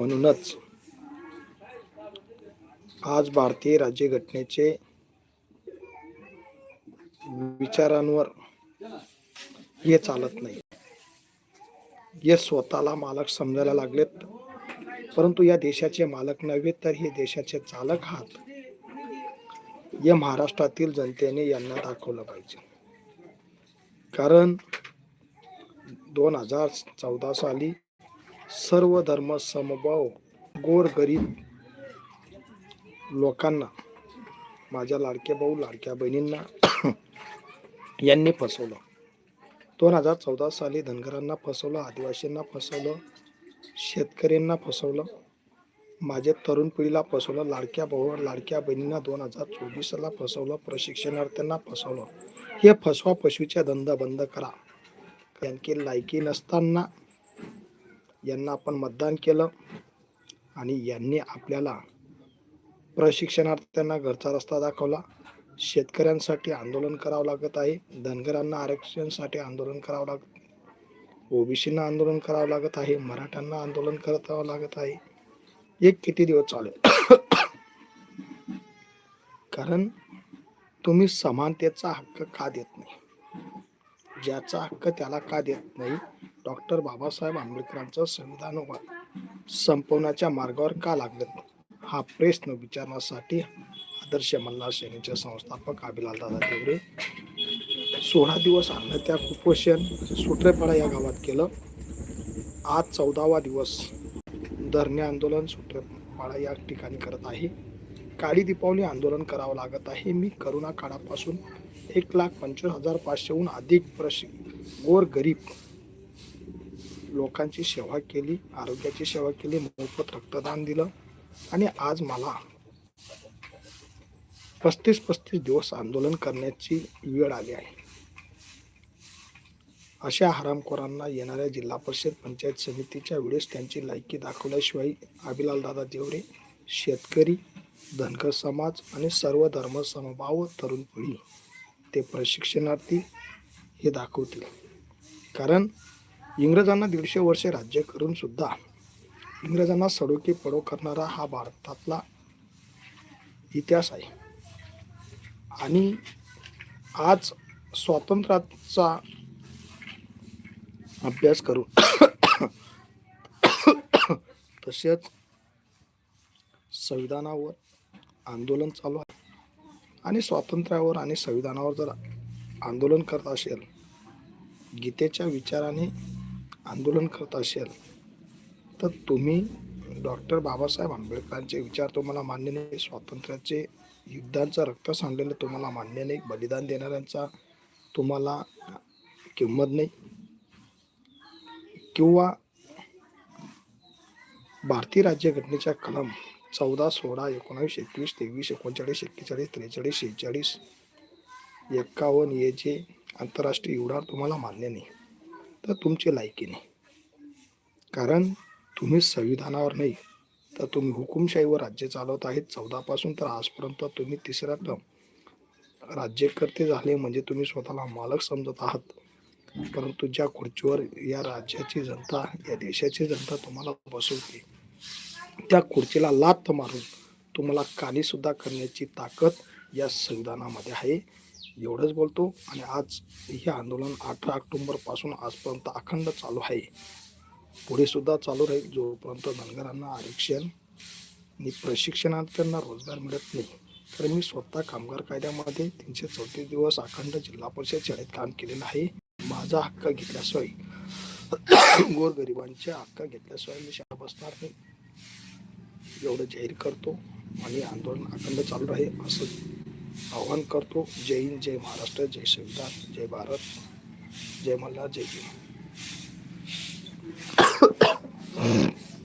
म्हणूनच आज भारतीय राज्यघटनेचे विचारांवर हे चालत नाही. हे स्वतःला मालक समजायला लागलेत. परंतु या देशाचे मालक नव्हे तर हे देशाचे चालक आहात. या महाराष्ट्रातील जनतेने यांना दाखवलं पाहिजे. कारण दोन हजार चौदा साली सर्व धर्म समभाव गोर गरीब लोकांना माझ्या लाडक्या भाऊ लाडक्या बहिणींना यांनी फसवलं. दोन हजार चौदा साली धनगरांना फसवलं आदिवासींना फसवलं शेतकऱ्यांना फसवलं माझ्या तरुण पिढीला फसवलं लाडक्या भाऊ लाडक्या बहिणींना दोन हजार चोवीसला फसवलं प्रशिक्षणार्थ्यांना फसवलं. हे फसवा पशूच्या धंदा बंद करा. कारण की लायकी नसताना यांना आपण मतदान केलं आणि यांनी आपल्याला प्रशिक्षणार्थ्यांना घरचा रस्ता दाखवला. शेतकऱ्यांसाठी आंदोलन करावं लागत आहे. धनगरांना आरक्षणसाठी आंदोलन करावं लागत ओबीसींना आंदोलन करावं लागत आहे. मराठ्यांना आंदोलन करावं लागत आहे. एक किती दिवस चालेल? कारण तुम्ही समानतेचा हक्क का देत नाही? ज्याचा हक्क त्याला का देत नाही? डॉक्टर बाबासाहेब आंबेडकरांचं संविधान संपवण्याच्या मार्गावर का लागलं हा प्रश्न विचारण्यासाठी आदर्श मल्हार सेनेचे संस्थापक अभिलालदादा देवरे सोळा दिवस आणलं त्या कुपोषण सुट्रेपाडा या गावात केलं. आज चौदावा दिवस धरणे आंदोलन सुट्रेपाडा या ठिकाणी करत आहे. काळी दीपावली आंदोलन करावं लागत आहे. मी करोना काळापासून एक लाख पंचवीस हजार पाचशेहून अधिक प्रश गोर गरीब लोकांची सेवा केली आरोग्याची सेवा केली मोफत रक्तदान दिलं. आणि आज मला पस्तीस पस्तीस दिवस आंदोलन करण्याची वेळ आली आहे. अशा हरामखोरांना येणाऱ्या जिल्हा परिषद पंचायत समितीच्या वेळेस त्यांची लायकी दाखवल्याशिवाय अभिलाल दादा देवरे शेतकरी धनगर समाज आणि सर्व धर्म समभाव तरुण पिढी ते प्रशिक्षणार्थी हे दाखवतील. कारण इंग्रजांना दीडशे वर्षे राज्य करून सुद्धा इंग्रजांना सडोकी पडो करणारा हा भारतातला इतिहास आहे. आणि आज स्वातंत्र्याचा अभ्यास करून तसेच संविधानावर आंदोलन चालू आहे. आणि स्वातंत्र्यावर आणि संविधानावर जर आंदोलन करत असेल गीतेच्या विचाराने आंदोलन करत असेल तर तुम्ही डॉक्टर बाबासाहेब आंबेडकरांचे विचार तुम्हाला मान्य नाही स्वातंत्र्याचे युद्धांचं रक्त सांडलेलं तुम्हाला मान्य नाही बलिदान देणाऱ्यांचा तुम्हाला किंमत नाही. किंवा भारतीय राज्यघटनेच्या कलम चौदा सोळा एकोणावीस एकवीस तेवीस एकोणचाळीस एक्केचाळीस त्रेचाळीस शेहेचाळीस एक्कावन्न हे जे आंतरराष्ट्रीय उडार तुम्हाला मान्य नाही. तर तुमची लायकी नाही. कारण तुम्ही संविधानावर नाही तर तुम्ही हुकुमशाहीवर राज्य चालवत आहेत. चौदापासून तर आजपर्यंत तुम्ही तिसऱ्या क्रम राज्यकर्ते झाले म्हणजे तुम्ही स्वतःला मालक समजत आहात. परंतु ज्या खुर्चीवर या राज्याची जनता या देशाची जनता तुम्हाला बसवते त्या खुर्चीला लाथ मारून तुम्हाला कानी सुद्धा करण्याची ताकद या संविधानामध्ये आहे. एवढंच बोलतो आणि आज हे आंदोलन अठरा ऑक्टोंबरपासून आजपर्यंत अखंड चालू आहे. पुढे सुद्धा चालू राहील जोपर्यंत धनगरांना आरक्षण आणि प्रशिक्षणार्थ्यांना रोजगार मिळत नाही. तर मी स्वतः कामगार कायद्यामध्ये तीनशे चौतीस दिवस अखंड जिल्हा परिषद शाळेत काम केलेलं आहे. माझा हक्क घेतल्याशिवाय गोरगरिबांच्या हक्क घेतल्याशिवाय मी शाळा बसणार नाही. एवढं जाहीर करतो आणि आंदोलन अखंड चालू राहील असं आवाहन करतो. जय हिंद जय महाराष्ट्र जय संविधान जय भारत जय मल्हार जय